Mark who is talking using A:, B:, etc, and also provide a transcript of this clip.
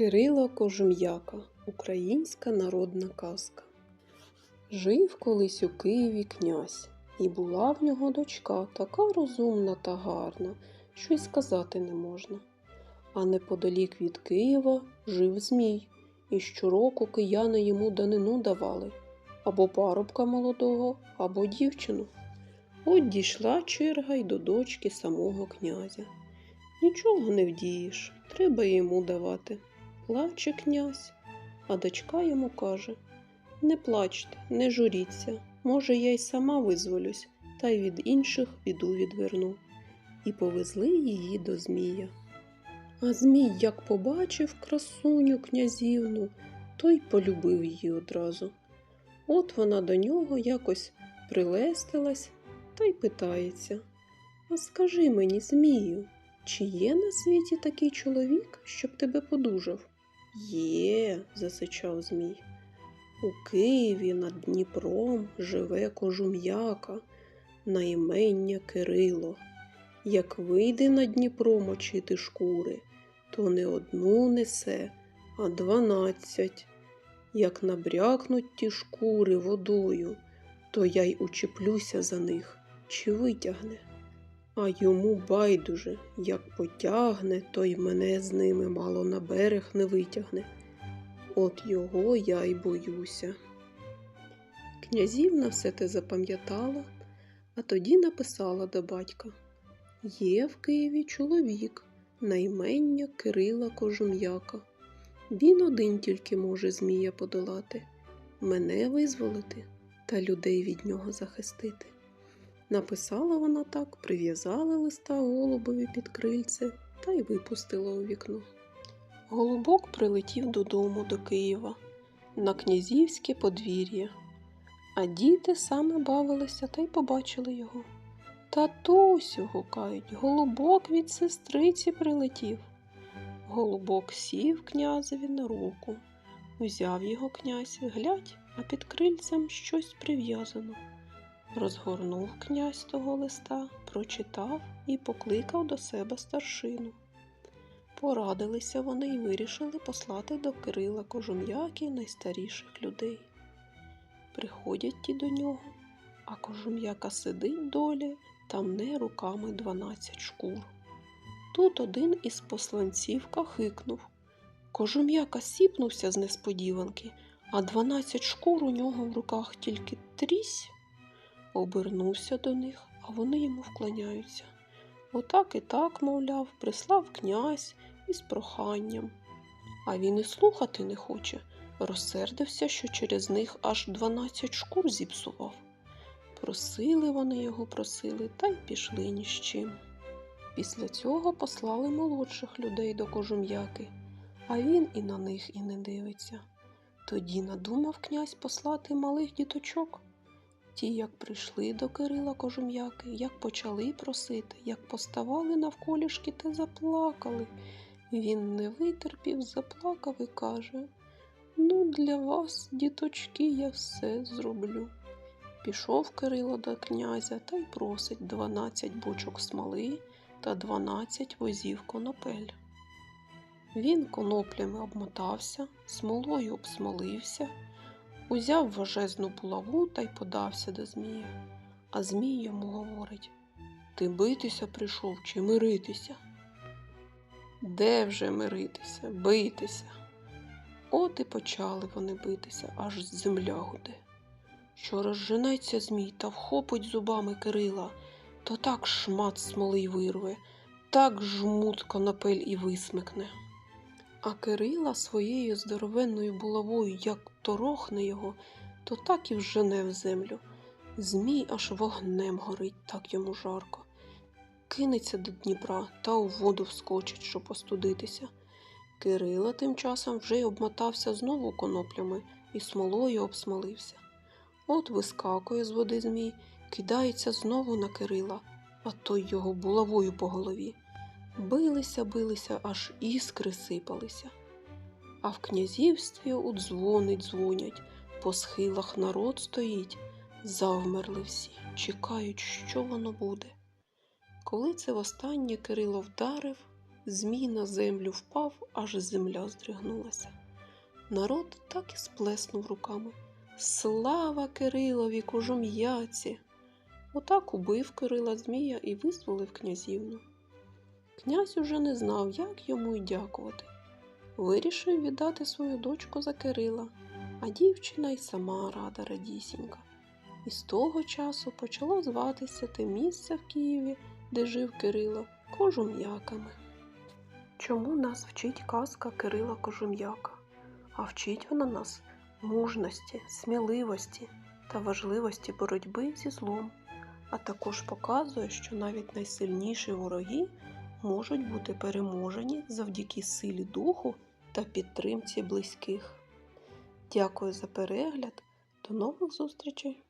A: Кирило Кожум'яка Українська народна казка. Жив колись у Києві князь, і була в нього дочка така розумна та гарна, що й сказати не можна. А неподалік від Києва жив Змій, і щороку кияни йому данину давали або парубка молодого, або дівчину. От дійшла черга й до дочки самого князя. Нічого не вдієш, треба йому давати. Плаче князь, а дочка йому каже Не плачте, не журіться, може, я й сама визволюсь, та й від інших біду відверну. І повезли її до Змія. А Змій, як побачив красуню князівну, то й полюбив її одразу. От вона до нього якось прилестилась та й питається А скажи мені, Змію, чи є на світі такий чоловік, щоб тебе подужав? Є, засичав Змій. У Києві над Дніпром живе кожум'яка на імення Кирило. Як вийде на Дніпро мочити шкури, то не одну несе, а дванадцять. Як набрякнуть ті шкури водою, то я й учеплюся за них, чи витягне. А йому байдуже, як потягне, то й мене з ними мало на берег не витягне. От його я й боюся. Князівна все те запам'ятала, а тоді написала до батька Є в Києві чоловік, на імення Кирила Кожум'яка. Він один тільки може Змія подолати, мене визволити та людей від нього захистити. Написала вона так, прив'язала листа голубові під крильце та й випустила у вікно. Голубок прилетів додому до Києва на князівське подвір'я, а діти саме бавилися та й побачили його. Татусю, гукають, голубок від сестриці прилетів. Голубок сів князеві на руку, узяв його князь, глядь, а під крильцем щось прив'язано. Розгорнув князь того листа, прочитав і покликав до себе старшину. Порадилися вони й вирішили послати до Кирила Кожум'яки найстаріших людей. Приходять ті до нього, а Кожум'яка сидить долі та мне руками дванадцять шкур. Тут один із посланців кахикнув. Кожум'яка сіпнувся з несподіванки, а дванадцять шкур у нього в руках тільки трісь. Обернувся до них, а вони йому вклоняються. Отак і так, мовляв, прислав князь із проханням. А він і слухати не хоче, розсердився, що через них аж дванадцять шкур зіпсував. Просили вони його, просили, та й пішли ні з чим. Після цього послали молодших людей до кожум'яки, а він і на них і не дивиться. Тоді надумав князь послати малих діточок. Ті, як прийшли до Кирила Кожум'яки, як почали просити, як поставали навколішки та заплакали. Він не витерпів, заплакав і каже Ну, для вас, діточки, я все зроблю. Пішов Кирило до князя та й просить дванадцять бочок смоли та дванадцять возів конопель. Він коноплями обмотався, смолою обсмолився, узяв важезну булаву та й подався до Змія. А Змій йому говорить Ти битися прийшов чи миритися? Де вже миритися, битися? От і почали вони битися, аж земля гуде. Що розженеться Змій та вхопить зубами Кирила, то так шмат смоли й вирве, так жмут конопель і висмикне. А Кирила своєю здоровенною булавою, як торохне його, то так і вжене в землю. Змій аж вогнем горить, так йому жарко. Кинеться до Дніпра та у воду вскочить, щоб остудитися. Кирила тим часом вже й обмотався знову коноплями і смолою обсмолився. От вискакує з води Змій, кидається знову на Кирила, а той його булавою по голові. Билися, билися, аж іскри сипалися. А в князівстві у дзвони дзвонять, по схилах народ стоїть, завмерли всі, чекають, що воно буде. Коли це востаннє Кирило вдарив, Змій на землю впав, аж земля здригнулася. Народ так і сплеснув руками. Слава Кирилові кожум'яці! Отак убив Кирила Змія і визволив князівну. Князь уже не знав, як йому й дякувати. Вирішив віддати свою дочку за Кирила, а дівчина й сама рада радісінька. І з того часу почало зватися те місце в Києві, де жив Кирило, Кожум'яками. Чому нас вчить казка Кирила Кожум'яка? А вчить вона нас мужності, сміливості та важливості боротьби зі злом, а також показує, що навіть найсильніші вороги можуть бути переможені завдяки силі духу та підтримці близьких. Дякую за перегляд. До нових зустрічей!